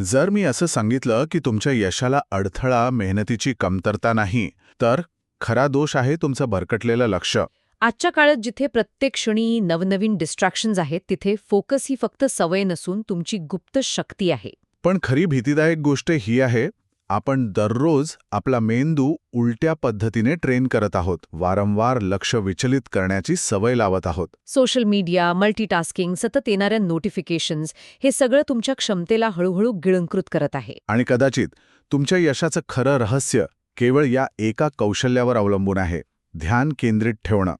जर मी असं सांगितलं की तुमच्या यशाला अडथळा मेहनतीची कमतरता नाही तर खरा दोष आहे तुमचं भरकटलेलं लक्ष. आजच्या काळात जिथे प्रत्येक क्षणी नवनवीन डिस्ट्रॅक्शन्स आहेत तिथे फोकस ही फक्त सवय नसून तुमची गुप्त शक्ती आहे. पण खरी भीतीदायक गोष्ट ही आहे आपण दररोज आपला मेंदू उलट्या पद्धतीने ट्रेन करत आहोत. वारंवार लक्ष विचलित करण्याची सवय लावत आहोत. सोशल मीडिया मल्टीटास्किंग सतत येणाऱ्या नोटिफिकेशन्स हे सगळं तुमच्या क्षमतेला हळूहळू गिळंकृत करत आहे. आणि कदाचित तुमच्या यशाचं खरं रहस्य केवळ या एका कौशल्यावर अवलंबून आहे. ध्यान केंद्रित ठेवणं.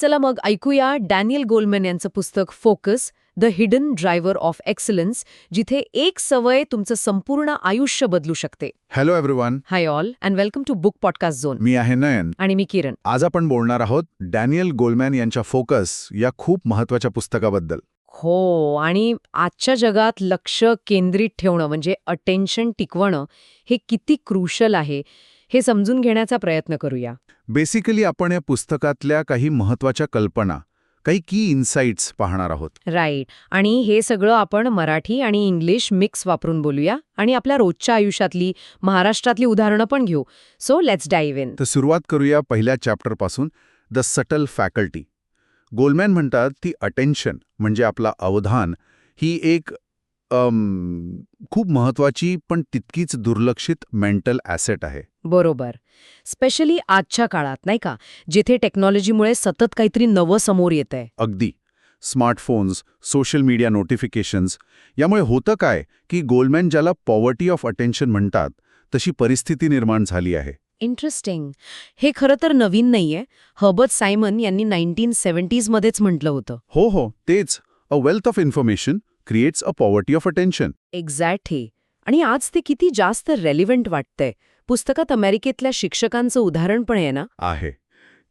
चला मग ऐकूया डॅनियल गोल्मन यांचं पुस्तक Focus the hidden driver of excellence जिथे एक सवय तुमचं संपूर्ण आयुष्य बदलू शकते. Hello everyone hi all and welcome to book podcast zone मी आहे नयन. आणि मी किरण. आज आपण बोलणार आहोत डॅनियल गोल्मॅन यांच्या फोकस या खूप महत्त्वाच्या पुस्तकाबद्दल. हो आणि आजच्या जगात लक्ष केंद्रित ठेवणं म्हणजे अटेन्शन टिकवणं हे किती क्रुशल आहे हे समजून घेण्याचा प्रयत्न करूया. बेसिकली आपण या पुस्तकातल्या काही महत्त्वाच्या कल्पना काही की इन्साइट्स पाहणार आहोत. राईट आणि हे सगळं आपण मराठी आणि इंग्लिश मिक्स वापरून बोलूया. आणि आपल्या रोजच्या आयुष्यातली महाराष्ट्रातली उदाहरणं पण घेऊ. सो लेट्स डाईव्ह इन तर सुरुवात करूया पहिल्या चॅप्टरपासून द सटल फॅकल्टी गोल्मॅन म्हणतात ती अटेन्शन म्हणजे आपला अवधान ही एक खूप महत्वाची पण तितकीच दुर्लक्षित मेंटल ॲसेट आहे. बरोबर. स्पेशली आजच्या काळात नाही का? जिथे टेक्नॉलॉजीमुळे सतत काहीतरी नवं समोर येतंय. अगदी. स्मार्टफोन्स सोशल मीडिया नोटिफिकेशन्स यामुळे होतं काय की गोल्डमॅन ज्याला पॉवर्टी ऑफ अटेन्शन म्हणतात तशी परिस्थिती निर्माण झाली आहे. इंटरेस्टिंग. हे खरं तर नवीन नाहीये. हर्बर्ट सायमन यांनी नाईन्टीन सेव्हन्टीजमध्येच म्हटलं होतं. हो हो. तेच. A wealth of information creates a poverty of attention exactly आणि आज ते किती जास्त रेलिव्हंट वाटतंय. पुस्तकात अमेरिकेतल्या शिक्षकांचं उदाहरण पण आहे ना? आहे.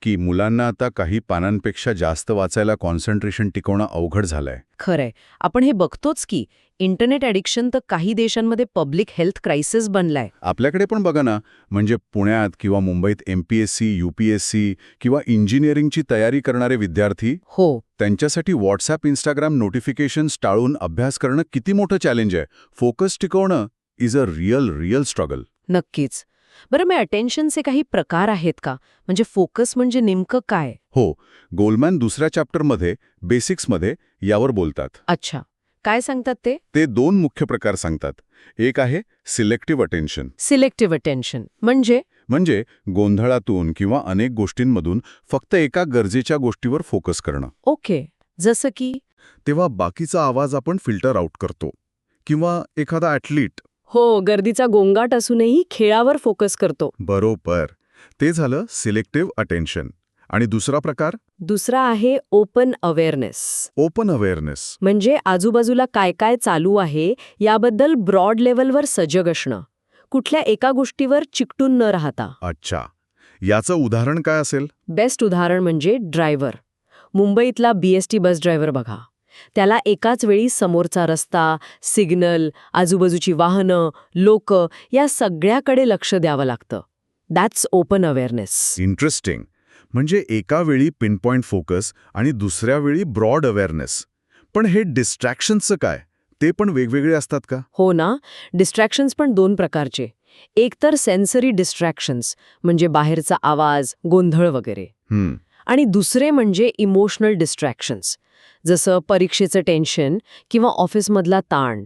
की मुलांना आता काही पानांपेक्षा जास्त वाचायला कॉन्सन्ट्रेशन टिकवणं अवघड झालंय. खरंय. आपण हे बघतोच की इंटरनेट ॲडिक्शन तर काही देशांमध्ये पब्लिक हेल्थ क्रायसिस बनलाय. आपल्याकडे पण बघा ना म्हणजे पुण्यात किंवा मुंबईत M P S C U P S C किंवा इंजिनिअरिंगची तयारी करणारे विद्यार्थी हो. त्यांच्यासाठी व्हॉट्सॲप इंस्टाग्राम नोटिफिकेशन्स टाळून अभ्यास करणं किती मोठं चॅलेंज आहे. Focus टिकवणं is a real real struggle नक्कीच. बरं मग अटेन्शनचे काही प्रकार आहेत का? म्हणजे फोकस म्हणजे नेमकं काय? हो. गोल्मॅन दुसऱ्या चॅप्टरमध्ये बेसिक्समध्ये यावर बोलतात. अच्छा. काय सांगतात ते? ते दोन मुख्य प्रकार सांगतात. एक आहे सिलेक्टिव्ह अटेन्शन सिलेक्टिव्ह अटेन्शन म्हणजे? म्हणजे गोंधळातून किंवा अनेक गोष्टींमधून फक्त एका गरजेच्या गोष्टीवर फोकस करणं. ओके. जसं की? तेव्हा बाकीचा आवाज आपण फिल्टर आउट करतो. किंवा एखादा ॲथलीट हो गर्दीचा गोंगाट असूनही खेळावर फोकस करतो. बरोबर. ते झालं सिलेक्टिव्ह अटेन्शन आणि दुसरा प्रकार? दुसरा आहे ओपन अवेअरनेस ओपन अवेअरनेस म्हणजे आजूबाजूला काय काय चालू आहे याबद्दल ब्रॉड लेवलवर सजग असणं. कुठल्या एका गोष्टीवर चिकटून न राहता. अच्छा. याचं उदाहरण काय असेल? बेस्ट उदाहरण म्हणजे ड्रायव्हर मुंबईतला बीएसटी बस ड्रायव्हर बघा. त्याला एकाच वेळी समोरचा रस्ता सिग्नल आजूबाजूची वाहनं लोक या सगळ्याकडे लक्ष द्यावं लागतं. दॅट्स ओपन अवेअरनेस इंटरेस्टिंग म्हणजे एका वेळी पिनपॉइंट फोकस आणि दुसऱ्या वेळी ब्रॉड अवेअरनेस पण हे डिस्ट्रॅक्शन्सचं काय? ते पण वेगवेगळे असतात का? हो ना. डिस्ट्रॅक्शन्स पण दोन प्रकारचे. एक तर सेन्सरी डिस्ट्रॅक्शन्स म्हणजे बाहेरचा आवाज गोंधळ वगैरे. आणि दुसरे म्हणजे इमोशनल डिस्ट्रॅक्शन्स जसं परीक्षेचं टेन्शन किंवा ऑफिसमधला ताण.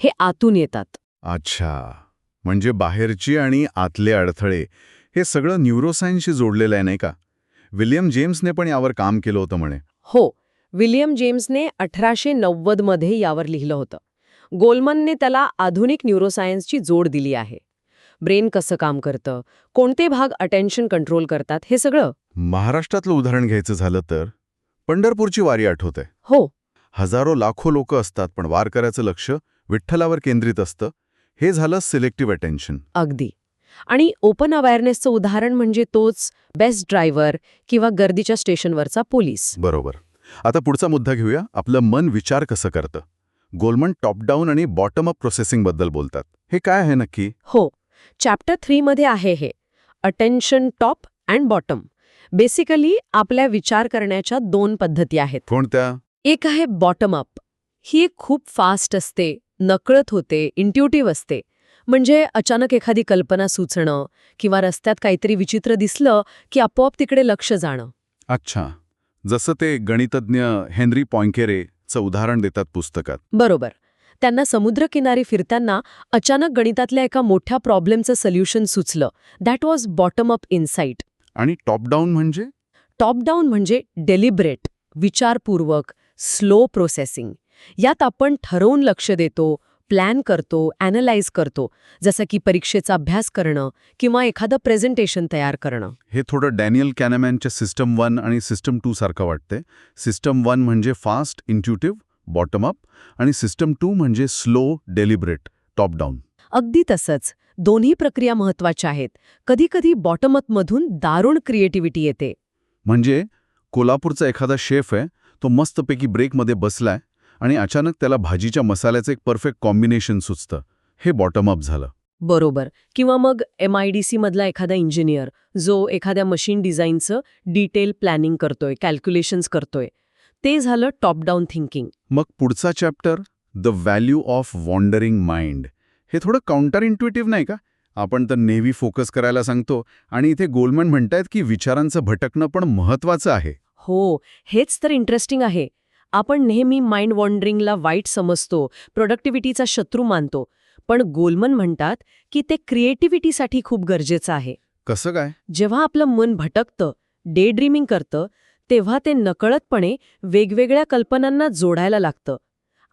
हे आतून येतात. अच्छा. म्हणजे बाहेरची आणि आतले अडथळे हे सगळं न्यूरोसायन्सशी जोडलेलं आहे नाही का? विल्यम जेम्सने पण यावर काम केलं होतं म्हणे. हो विल्यम जेम्सने अठराशे नव्वदमध्ये यावर लिहिलं होतं. गोल्मनने त्याला आधुनिक न्यूरोसायन्सची जोड दिली आहे. ब्रेन कसं काम करतं कोणते भाग अटेन्शन कंट्रोल करतात हे सगळं. महाराष्ट्रातलं उदाहरण घ्यायचं झालं तर पंढरपूरची वारी आठवते. हो. हजारो लाखो लोक असतात पण वारकऱ्याचं लक्ष विठ्ठलावर केंद्रित असतं. हे झालं सिलेक्टिव्ह अटेन्शन. अगदी. आणि ओपन अवेअरनेसचं उदाहरण म्हणजे तोच बेस्ट ड्रायव्हर किंवा गर्दीच्या स्टेशनवरचा पोलीस. बरोबर. आता पुढचा मुद्दा घेऊया. आपलं मन विचार कसं करतं? गोल्मन टॉप डाऊन आणि बॉटम अप प्रोसेसिंगबद्दल बोलतात. हे काय आहे नक्की? हो. चॅप्टर थ्रीमध्ये आहे हे. Attention top and bottom basically आपल्या विचार करण्याच्या दोन पद्धती आहेत. कोणत्या? एक आहे बॉटम अप ही एक खूप फास्ट असते नकळत होते इंट्युटिव्ह असते. म्हणजे अचानक एखादी कल्पना सुचणं किंवा रस्त्यात काहीतरी विचित्र दिसलं की आपोआप तिकडे लक्ष जाणं. अच्छा. जसं ते गणितज्ञ हेनरी पॉइंकेरेचं उदाहरण देतात पुस्तकात. बरोबर. त्यांना समुद्रकिनारी फिरताना अचानक गणितातल्या एका मोठ्या प्रॉब्लेमचं सोल्युशन सुचलं. That was bottom up insight आणि टॉप डाऊन म्हणजे? टॉप डाऊन म्हणजे डेलिब्रेट विचारपूर्वक स्लो प्रोसेसिंग यात आपण ठरवून लक्ष देतो प्लॅन करतो ॲनलाइज करतो जसं की परीक्षेचा अभ्यास करणं किंवा एखादं प्रेझेंटेशन तयार करणं. हे थोडं डॅनियल कॅनमॅनच्या सिस्टम वन आणि सिस्टम टू सारखं वाटतंय. सिस्टम वन म्हणजे फास्ट इंट्युटिव्ह बॉटम अप आणि सिस्टम टू म्हणजे स्लो डेलिब्रेट टॉप डाऊन. अगदी तसंच. दोन्ही प्रक्रिया महत्त्वाच्या आहेत. कधीकधी बॉटम अपमधून दारुण क्रिएटिव्हिटी येते. म्हणजे कोल्हापूरचा एखादा शेफ आहे तो मस्तपैकी ब्रेकमध्ये बसलाय आणि अचानक त्याला भाजीच्या मसाल्याचं एक परफेक्ट कॉम्बिनेशन सुचतं. हे बॉटम अप झालं. बरोबर. किंवा मग एम आय डी सीमधला एखादा इंजिनियर जो एखाद्या मशीन डिझाईनचं डिटेल प्लॅनिंग करतोय कॅल्क्युलेशन्स करतोय. ते झालं टॉप डाऊन थिंकिंग मग पुढचा chapter the value of wandering mind हे थोडं काउंटर इंट्युटिव्ह नाही का? आपण तर नेव्ही फोकस करायला सांगतो आणि इथे गोल्डमॅन म्हणतायत की विचारांचं भटकणं पण महत्वाचं आहे. हो हेच तर इंटरेस्टिंग आहे. आपण नेहमी माइंड वॉन्डरिंगला वाईट समजतो प्रोडक्टिव्हिटीचा शत्रू मानतो. पण गोलमन म्हणतात की ते क्रिएटिव्हिटीसाठी खूप गरजेचं आहे. कसं काय? जेव्हा आपलं मन भटकतं डे ड्रीमिंग करतं तेव्हा ते नकळतपणे वेगवेगळ्या कल्पनांना जोडायला लागतं.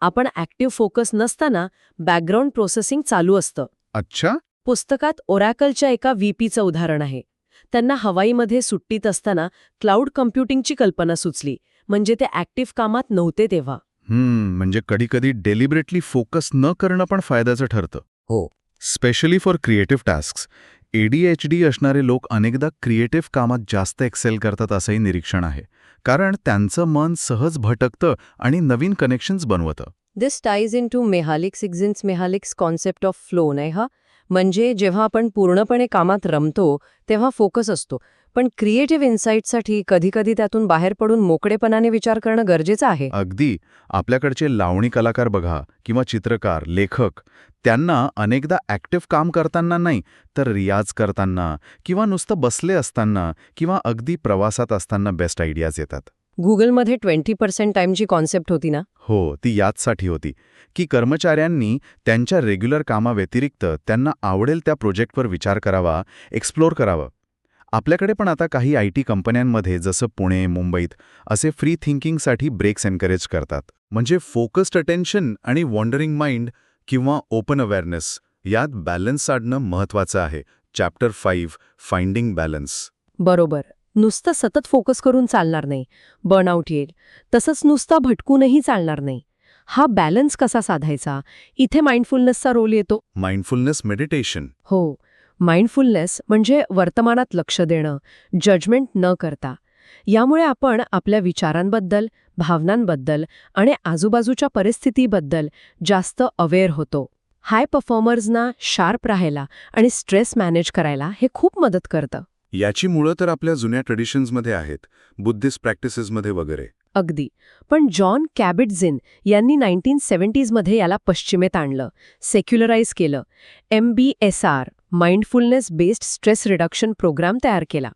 आपण ॲक्टिव्ह फोकस नसताना बॅकग्राऊंड प्रोसेसिंग चालू असतं. अच्छा? पुस्तकात ओरॅकलच्या एका व्हीपीचं उदाहरण आहे. त्यांना हवाईमध्ये सुट्टीत असताना क्लाउड कम्प्युटिंगची कल्पना सुचली. म्हणजे ते ॲक्टिव्ह कामात नव्हते तेव्हा. हम्म म्हणजे कधीकधी डेलिबरेटली फोकस न करणं पण फायद्याचं ठरतं. हो. Specially for creative tasks ADHD असणारे लोक अनेकदा क्रिएटिव्ह कामात जास्त एक्सेल करतात असंही निरीक्षण आहे. कारण त्यांचं मन सहज भटकतं आणि नवीन कनेक्शन्स बनवतं. दिस टाईज इन टू मेहालिक्स एक्झिन्स मेहालिक्स कॉन्सेप्ट ऑफ फ्लो नाही हा? म्हणजे जेव्हा आपण पूर्णपणे कामात रमतो तेव्हा फोकस असतो. पण क्रिएटिव्ह इन्साईटसाठी कधीकधी त्यातून बाहेर पडून मोकळेपणाने विचार करणं गरजेचं आहे. अगदी. आपल्याकडचे लावणी कलाकार बघा किंवा चित्रकार लेखक त्यांना अनेकदा ॲक्टिव्ह काम करताना नाही तर रियाज करताना किंवा नुसतं बसले असताना किंवा अगदी प्रवासात असताना बेस्ट आयडियाज येतात. गुगलमध्ये ट्वेंटी पर्सेंट टाईमची कॉन्सेप्ट होती ना? हो ती याचसाठी होती. की कर्मचाऱ्यांनी त्यांच्या रेग्युलर कामाव्यतिरिक्त त्यांना आवडेल त्या प्रोजेक्टवर विचार करावा एक्सप्लोर करावं. आपल्याकडे पण आता काही आय टी कंपन्यांमध्ये जसं पुणे मुंबईत असे फ्री थिंकिंगसाठी ब्रेक्स एनकरेज करतात. म्हणजे फोकस्ड अटेन्शन आणि वॉन्डरिंग माइंड किंवा ओपन अवेअरनेस यात बॅलन्स साधणं महत्त्वाचं आहे. चॅप्टर फाईव्ह फाइंडिंग बॅलन्स बरोबर. नुसतं सतत फोकस करून चालणार नाही. बर्नआउट येईल. तसंच नुसता भटकूनही चालणार नाही. हा बॅलन्स कसा साधायचा? इथे माइंडफुलनेसचा रोल येतो. Mindfulness meditation. हो. माइंडफुलनेस म्हणजे वर्तमानात लक्ष देणं जजमेंट न करता. यामुळे आपण आपल्या विचारांबद्दल भावनांबद्दल आणि आजूबाजूच्या परिस्थितीबद्दल जास्त अवेअर होतो. हाय परफॉर्मर्सना शार्प राहायला आणि स्ट्रेस मॅनेज करायला हे खूप मदत करतं. याची मुळं तर आपल्या जुन्या ट्रेडिशन्समध्ये आहेत बुद्धिस्ट प्रॅक्टिसेसमध्ये वगैरे. अगदी. पण जॉन कॅबिटझिन यांनी नाईन्टीन सेवन्टीजमध्ये याला पश्चिमेत आणलं सेक्युलराईज केलं. M B S R mindfulness based stress reduction programme तयार केला.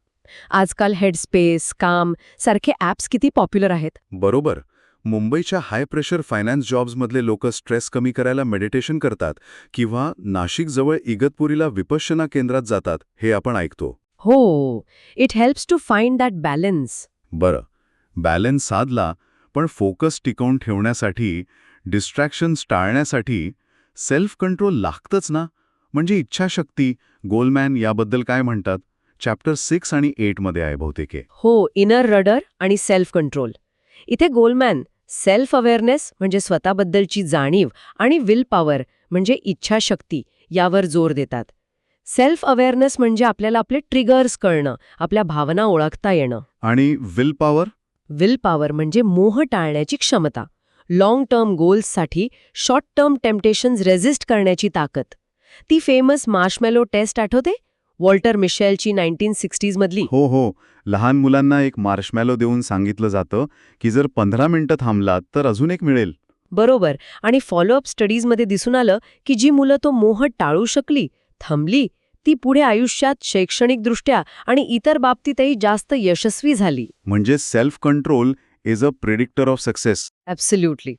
आजकाल हेडस्पेस काम सारखे ॲप्स किती पॉप्युलर आहेत? बरोबर. मुंबईच्या हाय प्रेशर फायनान्स जॉब्समधले लोक स्ट्रेस कमी करायला मेडिटेशन करतात किंवा नाशिकजवळ इगतपुरीला विपश्यना केंद्रात जातात हे आपण ऐकतो. हो it helps to find that balance बरं. बॅलन्स साधला पण फोकस टिकवून ठेवण्यासाठी डिस्ट्रॅक्शन्स टाळण्यासाठी सेल्फ कंट्रोल लागतंच ना? म्हणजे इच्छाशक्ती गोलमॅन याबद्दल काय म्हणतात? चॅप्टर सिक्स आणि एटमध्ये आहे बहुतेक. हे. इनर रडर आणि सेल्फ कंट्रोल इथे गोलमॅन सेल्फ अवेअरनेस म्हणजे स्वतःबद्दलची जाणीव आणि विल पॉवर म्हणजे इच्छाशक्ती यावर जोर देतात. सेल्फ अवेअरनेस म्हणजे आपल्याला आपले ट्रिगर्स कळणं आपल्या भावना ओळखता येणं. आणि विल पॉवर विल पॉवर म्हणजे मोह टाळण्याची क्षमता. लाँग टर्म गोल्ससाठी शॉर्ट टर्म टेम्पटेशन्स रेझिस्ट करण्याची ताकद. ती फेमस मार्शमेलो टेस्ट आठवते? वॉल्टर मिशेलची नाईन्टीन सिक्स्टीजमधली हो हो. लहान मुलांना एक मार्शमॅलो देऊन सांगितलं जातं की जर पंधरा मिनिटं थांबलात तर अजून एक मिळेल. बरोबर. आणि फॉलोअप स्टडीजमध्ये दिसून आलं की जी मुलं तो मोह टाळू शकली थांबली ती पुढे आयुष्यात शैक्षणिकदृष्ट्या आणि इतर बाबतीतही जास्त यशस्वी झाली. म्हणजे self control is a predictor of success absolutely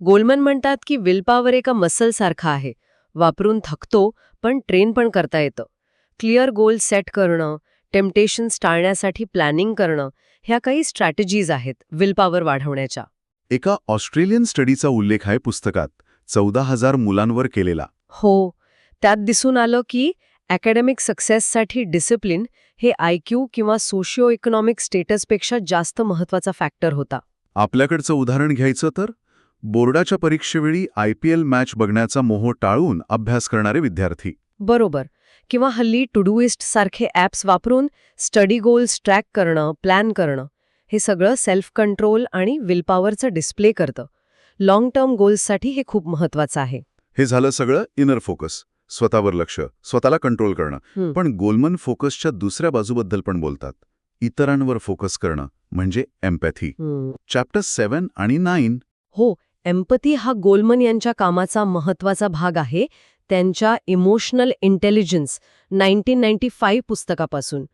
Goleman म्हणतात की विल पॉवर एका मसलसारखा आहे. वापरून थकतो पण ट्रेन पण करता येतं. क्लिअर गोल सेट करणं टेम्पटेशन्स टाळण्यासाठी प्लॅनिंग करणं ह्या काही स्ट्रॅटेजीज आहेत विल पॉवर वाढवण्याच्या. एका ऑस्ट्रेलियन स्टडीचा उल्लेख आहे पुस्तकात चौदा हजार मुलांवर केलेला. हो त्यात दिसून आलं की अकॅडमिक सक्सेससाठी डिसिप्लिन हे आय क्यू किंवा सोशिओ इकॉनॉमिक स्टेटसपेक्षा जास्त महत्त्वाचा फॅक्टर होता. आपल्याकडचं उदाहरण घ्यायचं तर बोर्डाच्या परीक्षेवेळी आय पी एल मॅच बघण्याचा मोह टाळून अभ्यास करणारे विद्यार्थी. बरोबर. किंवा हल्ली टुडूइस्ट सारखे ॲप्स वापरून स्टडी गोल्स ट्रॅक करणं प्लॅन करणं हे सगळं सेल्फ कंट्रोल आणि विलपॉवरचं डिस्प्ले करतं. लाँग टर्म गोल्ससाठी हे खूप महत्वाचं आहे. हे झालं सगळं इनर फोकस स्वतःवर लक्ष स्वतःला कंट्रोल करणं. पण गोल्मन फोकसच्या दुसऱ्या बाजूबद्दल पण बोलतात. इतरांवर फोकस करणं म्हणजे एम्पॅथी चॅप्टर सेवन आणि नाईन हो एम्पती हा गोल्मन यांच्या कामाचा महत्त्वाचा भाग आहे. त्यांच्या emotional intelligence nineteen ninety five पुस्तकापासून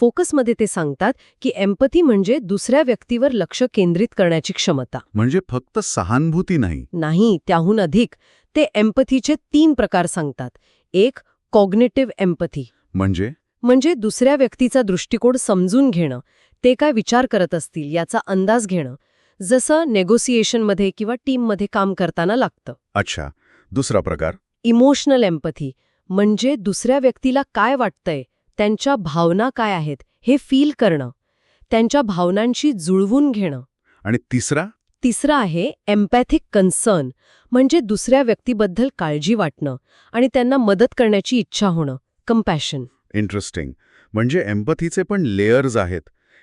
फोकसमध्ये ते सांगतात की एम्पथी म्हणजे दुसऱ्या व्यक्तीवर लक्ष केंद्रित करण्याची क्षमता. म्हणजे फक्त सहानुभूती नाही. नाही त्याहून अधिक. ते एम्पथीचे तीन प्रकार सांगतात. एक कॉग्नेटिव्ह एम्पथी म्हणजे? म्हणजे दुसऱ्या व्यक्तीचा दृष्टिकोन समजून घेणं. ते काय विचार करत असतील याचा अंदाज घेणं. जसं नेगोसिएशनमध्ये किंवा टीममध्ये काम करताना लागतं. अच्छा. दुसरा प्रकार? इमोशनल एम्पथी म्हणजे दुसऱ्या व्यक्तीला काय वाटतंय त्यांच्या भावना काय आहेत हे फील करणं. त्यांच्या भावनांशी जुळवून घेणं. आणि तिसरा? तिसरं आहे एम्पॅथिक कन्सर्न म्हणजे दुसऱ्या व्यक्तीबद्दल काळजी वाटणं आणि त्यांना मदत करण्याची इच्छा होणं कम्पॅशन इंटरेस्टिंग म्हणजे एम्पथीचे पण लेयर्स आहेत.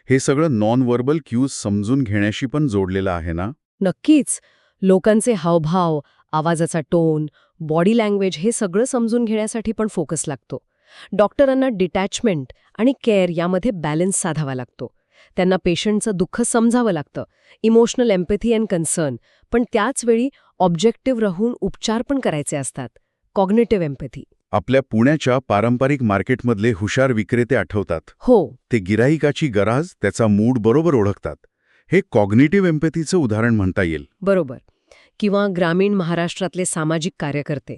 हे सगळं नॉन वर्बल क्यूज समजून घेण्याशी पण जोडलेलं आहे ना? नक्कीच. लोकांचे हावभाव आवाजाचा टोन बॉडी लँग्वेज हे सगळं समजून घेण्यासाठी पण फोकस लागतो. डॉक्टरांना डिटॅचमेंट आणि केअर यामध्ये बॅलन्स साधावा लागतो. त्यांना पेशंटचं दुःख समजावं लागतं इमोशनल एम्पॅथी अँड कन्सर्न. पण त्याच वेळी ऑब्जेक्टिव्ह राहून उपचार पण करायचे असतात कॉग्नेटिव्ह एम्पॅथी. आपल्या पुण्याच्या पारंपरिक मार्केटमधले हुशार विक्रेते आठवतात. हो. ते गिराईकाची गराज त्याचा मूड बरोबर ओळखतात. हे कॉग्निटिव्ह एम्पॅथीचं उदाहरण म्हणता येईल. बरोबर. किंवा ग्रामीण महाराष्ट्रातले सामाजिक कार्यकर्ते.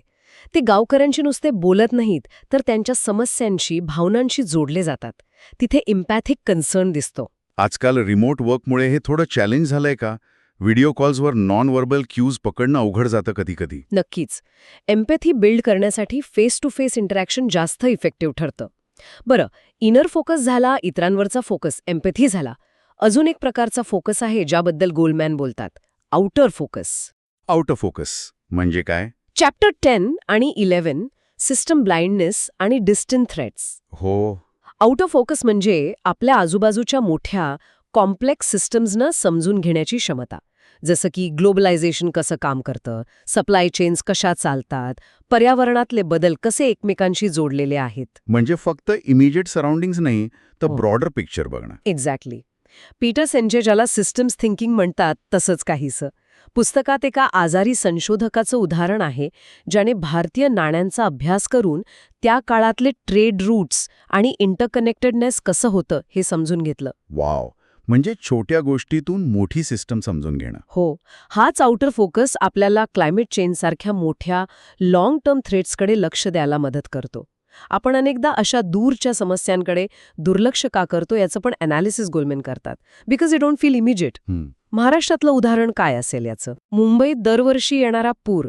ते गावकऱ्यांशी नुसते बोलत नाहीत तर त्यांच्या समस्यांशी भावनांशी जोडले जातात. तिथे इम्पॅथिक कन्सर्न दिसतो. आजकाल रिमोट वर्कमुळे हे थोडं चॅलेंज झालंय का? व्हिडिओ कॉल्सवर नॉन वर्बल क्यूज पकडणं अवघड जातं कधीकधी. नक्कीच. एम्पॅथी बिल्ड करण्यासाठी फेस टू फेस इंटरॅक्शन जास्त इफेक्टिव्ह ठरतं. बरं इनर फोकस झाला इतरांवरचा फोकस एम्पॅथी झाला. अजून एक प्रकारचा फोकस आहे ज्याबद्दल गोलमॅन बोलतात. Outer focus out of focus म्हणजे काय? चॅप्टर टेन आणि इलेव्हन सिस्टम ब्लाइंडनेस आणि डिस्टन्ट थ्रेट्स हो. आउट ऑफ फोकस म्हणजे आपल्या आजूबाजूच्या मोठ्या कॉम्प्लेक्स सिस्टम्सना समजून घेण्याची क्षमता. जसं की ग्लोबलायझेशन कसं काम करतं सप्लाय चेन्स कशा चालतात पर्यावरणातले बदल कसे एकमेकांशी जोडलेले आहेत. म्हणजे फक्त इमिजिएट सराउंडिंग्स नाही तर हो. ब्रॉडर पिक्चर बघणं. एक्झॅक्टली पीटर सेंचे ज्याला सिस्टम्स थिंकिंग म्हणतात तसंच काहीसं. पुस्तकात एका आजारी संशोधकाचं उदाहरण आहे ज्याने भारतीय नाण्यांचा अभ्यास करून त्या काळातले ट्रेड रूट्स आणि इंटरकनेक्टेडनेस कसं होतं हे समजून घेतलं. वाव! म्हणजे छोट्या गोष्टीतून मोठी सिस्टम समजून घेणं. हो हाच आउटर फोकस आपल्याला क्लायमेट चेंजसारख्या मोठ्या लाँग टर्म थ्रेट्सकडे लक्ष द्यायला मदत करतो. आपण अनेकदा अशा दूरच्या समस्यांकडे दुर्लक्ष का करतो याचं पण अनालिसिस गोलमेन करतात. Because you don't feel immediate. महाराष्ट्रातलं उदाहरण काय असेल याचं? मुंबईत दरवर्षी येणारा पूर.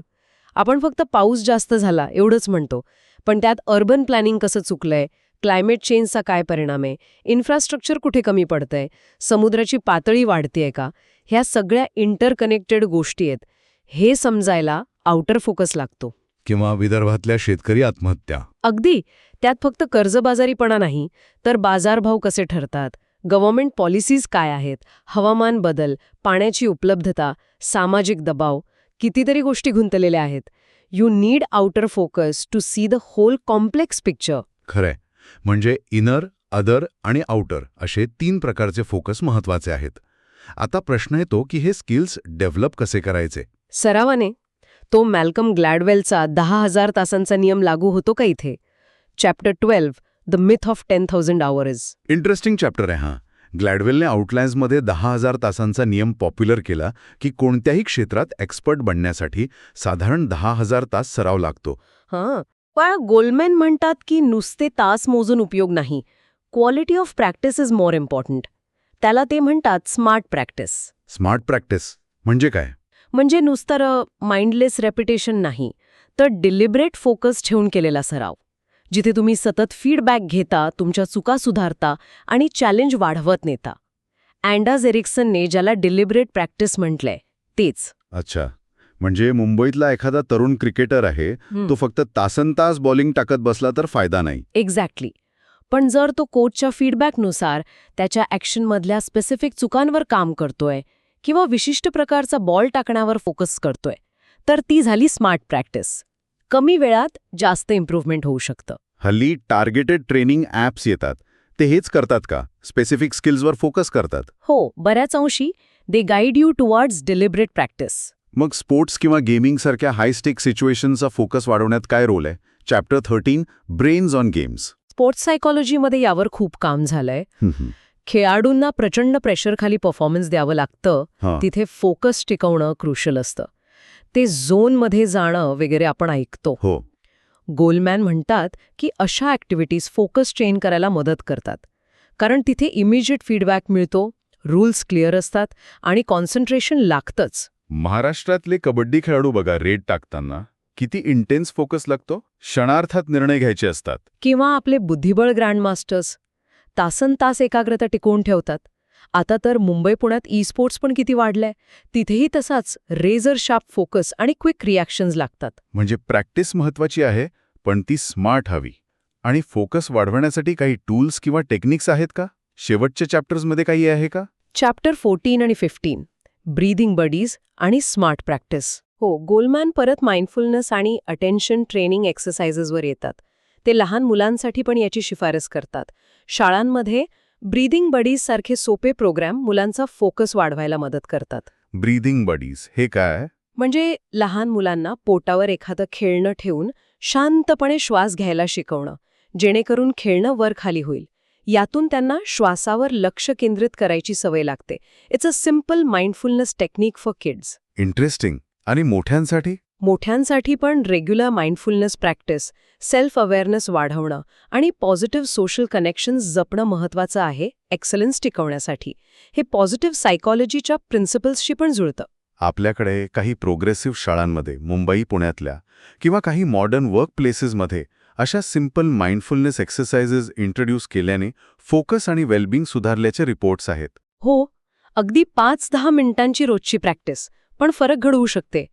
आपण फक्त पाऊस जास्त झाला एवढंच म्हणतो. पण त्यात अर्बन प्लॅनिंग कसं चुकलंय? क्लायमेट चेंजचा काय परिणाम आहे? इन्फ्रास्ट्रक्चर कुठे कमी पडतंय? समुद्राची पातळी वाढतेय का? ह्या सगळ्या इंटरकनेक्टेड गोष्टी आहेत. हे समजायला आउटर फोकस लागतो. किंवा विदर्भातल्या शेतकरी आत्महत्या. अगदी. त्यात फक्त कर्जबाजारीपणा नाही तर बाजारभाव कसे ठरतात? गव्हर्नमेंट पॉलिसीज काय आहेत? हवामान बदल पाण्याची उपलब्धता सामाजिक दबाव कितीतरी गोष्टी गुंतलेल्या आहेत. You need outer focus to see the whole complex picture खरंय. म्हणजे इनर अदर आणि आउटर असे तीन प्रकारचे फोकस महत्त्वाचे आहेत. आता प्रश्न येतो की हे स्किल्स डेव्हलप कसे करायचे? सरावाने तो मॅल्कम ग्लॅडवेलचा दहा हजार तासांचा नियम लागू होतो का इथे? Chapter twelve the myth of ten thousand hours interesting chapter आहे हा. ग्लॅडवेलने आउटलाइन्समध्ये दहा हजार तासांचा नियम पॉप्युलर केला की कोणत्याही क्षेत्रात एक्सपर्ट बनण्यासाठी साधारण दहा हजार तास सराव लागतो. हां पण गोल्डमॅन म्हणतात की नुसते तास मोजून उपयोग नाही. Quality of practice is more important त्याला ते म्हणतात स्मार्ट प्रॅक्टिस स्मार्ट प्रॅक्टिस म्हणजे काय? म्हणजे नुसतं माइंडलेस रेपिटेशन नाही तर डिलिब्रेट फोकस ठेवून केलेला सराव जिथे तुम्ही सतत फीडबॅक घेता तुमच्या चुका सुधारता आणि चॅलेंज वाढवत नेता. अँडाज एरिक्सनने ज्याला डिलिब्रेट प्रॅक्टिस म्हटलंय तेच. अच्छा. म्हणजे मुंबईतला एखादा तरुण क्रिकेटर आहे तो फक्त तासन तास बॉलिंग टाकत बसला तर फायदा नाही. एक्झॅक्टली पण जर तो कोचच्या फीडबॅकनुसार त्याच्या ॲक्शनमधल्या स्पेसिफिक चुकांवर काम करतोय किंवा विशिष्ट प्रकारचा बॉल टाकण्यावर फोकस करतोय तर ती झाली स्मार्ट प्रॅक्टिस. कमी वेळात जास्त इम्प्रूव्हमेंट होऊ शकतं. हल्ली टार्गेटेड ट्रेनिंग ॲप्स येतात. ते हेच करतात का? स्पेसिफिक स्किल्सवर फोकस करतात? हो बऱ्याच अंशी they guide you towards deliberate practice मग स्पोर्ट्स किंवा गेमिंगसारख्या हाय स्टेक सिच्युएशनचा फोकस वाढवण्यात काय रोल आहे? Chapter thirteen brains on games sports सायकॉलॉजीमध्ये यावर खूप काम झालंय. खेळाडूंना प्रचंड प्रेशरखाली परफॉर्मन्स द्यावं लागतं. तिथे फोकस टिकवणं क्रुशल असतं. ते झोनमध्ये जाणं वगैरे आपण ऐकतो. हो. गोलमॅन म्हणतात की अशा ॲक्टिव्हिटीज फोकस ट्रेन करायला मदत करतात. कारण तिथे इमिजिएट फीडबॅक मिळतो रूल्स क्लिअर असतात आणि कॉन्सन्ट्रेशन लागतंच. महाराष्ट्रातले कबड्डी खेळाडू बघा रेड टाकताना किती इंटेन्स फोकस लागतो? क्षणार्थात निर्णय घ्यायचे असतात. किंवा आपले बुद्धिबळ ग्रँडमास्टर्स तासन तास एकाग्रता टिकवून ठेवतात. आता तर मुंबई पुण्यात ई स्पोर्ट्स पण किती वाढलंय. तिथेही तसाच रेझर शार्प फोकस आणि क्विक रिॲक्शन्स लागतात. म्हणजे प्रॅक्टिस महत्वाची आहे पण ती स्मार्ट हवी. आणि फोकस वाढवण्यासाठी काही टूल्स किंवा टेक्निक्स आहेत का? शेवटच्या चॅप्टर्समध्ये काही आहे का? चॅप्टर फोर्टीन आणि फिफ्टीन ब्रीदिंग बडीज आणि स्मार्ट प्रॅक्टिस हो गोलमॅन परत माइंडफुलनेस आणि अटेन्शन ट्रेनिंग एक्सरसाइजेसवर येतात. ते लहान मुलांसाठी पण याची शिफारस करतात. शाळांमध्ये ब्रीदिंग बडीज सारखे सोपे प्रोग्राम मुलांचा फोकस वाढवायला मदत करतात. ब्रीदिंग बडीज हे काय? म्हणजे लहान मुलांना पोटावर एखादं खेळणं ठेवून शांतपणे श्वास घ्यायला शिकवणं जेणेकरून खेळणं वर खाली होईल. यातून त्यांना श्वासावर लक्ष केंद्रित करायची सवय लागते. It's a simple mindfulness technique for kids interesting आणि मोठ्यांसाठी? मोठ्यांसाठी पण regular mindfulness practice self awareness वाढवणं आणि पॉझिटिव्ह सोशल कनेक्शन्स जपणं महत्वाचं आहे एक्सलन्स टिकवण्यासाठी. हे पॉझिटिव्ह सायकॉलॉजीच्या प्रिन्सिपल्सशी पण जुळतं. आपल्याकडे काही प्रोग्रेसिव्ह शाळांमध्ये मुंबई पुण्यातल्या किंवा काही मॉडर्न वर्क प्लेसेसमध्ये अशा सिंपल माइंडफुलनेस एक्सरसाइजेस इंट्रोड्यूस केल्याने फोकस आणि वेलबिंग सुधारल्याचे रिपोर्ट्स आहेत. हो अगदी पाच दहा मिनिटांची रोजची प्रॅक्टिस पण फरक घडवू शकते.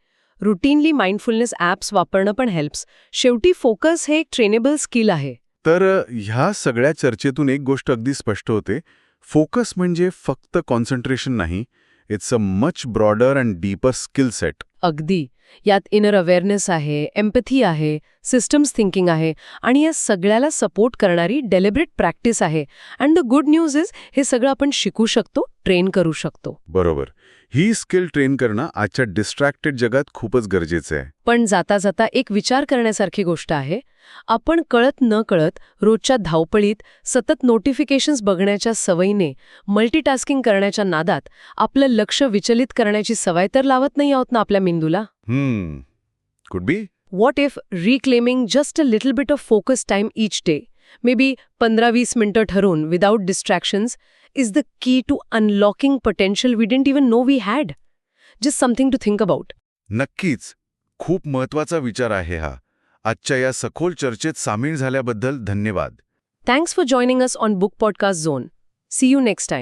रुटीनली माइंडफुलनेस ॲप्स वापरणं पण हेल्प्स शेवटी फोकस हे एक ट्रेनेबल स्किल आहे. तर ह्या सगळ्या चर्चेतून एक गोष्ट अगदी स्पष्ट होते. फोकस म्हणजे फक्त कॉन्सन्ट्रेशन नाही it's a much broader and deeper skill set अगदी. यात इनर अवेअरनेस आहे एम्पथी आहे सिस्टम्स थिंकिंग आहे आणि या सगळ्याला सपोर्ट करणारी डेलिब्रेट प्रॅक्टिस आहे. And the good news is हे सगळं आपण शिकू शकतो ट्रेन करू शकतो. बरोबर. ही स्किल ट्रेन करणं आजच्या डिस्ट्रॅक्टेड जगात खूपच गरजेचं आहे. पण जाता जाता एक विचार करण्यासारखी गोष्ट आहे आपण कळत न कळत रोजच्या धावपळीत सतत नोटिफिकेशन्स बघण्याच्या सवयीने मल्टीटास्किंग करण्याच्या नादात आपलं लक्ष विचलित करण्याची सवय तर लावत नाही आहोत ना आपल्या मेंदूला? Could be what if reclaiming just a little bit of focus time each day maybe पंधरा वीस मिनिटं ठरवून without distractions is the key to unlocking potential we don't even know we had just something to think about नक्कीच. खूप महत्त्वाचा विचार आहे हा. आजच्या या सखोल चर्चेत सामील झाल्याबद्दल धन्यवाद. Thanks for joining us on book podcast zone see you next time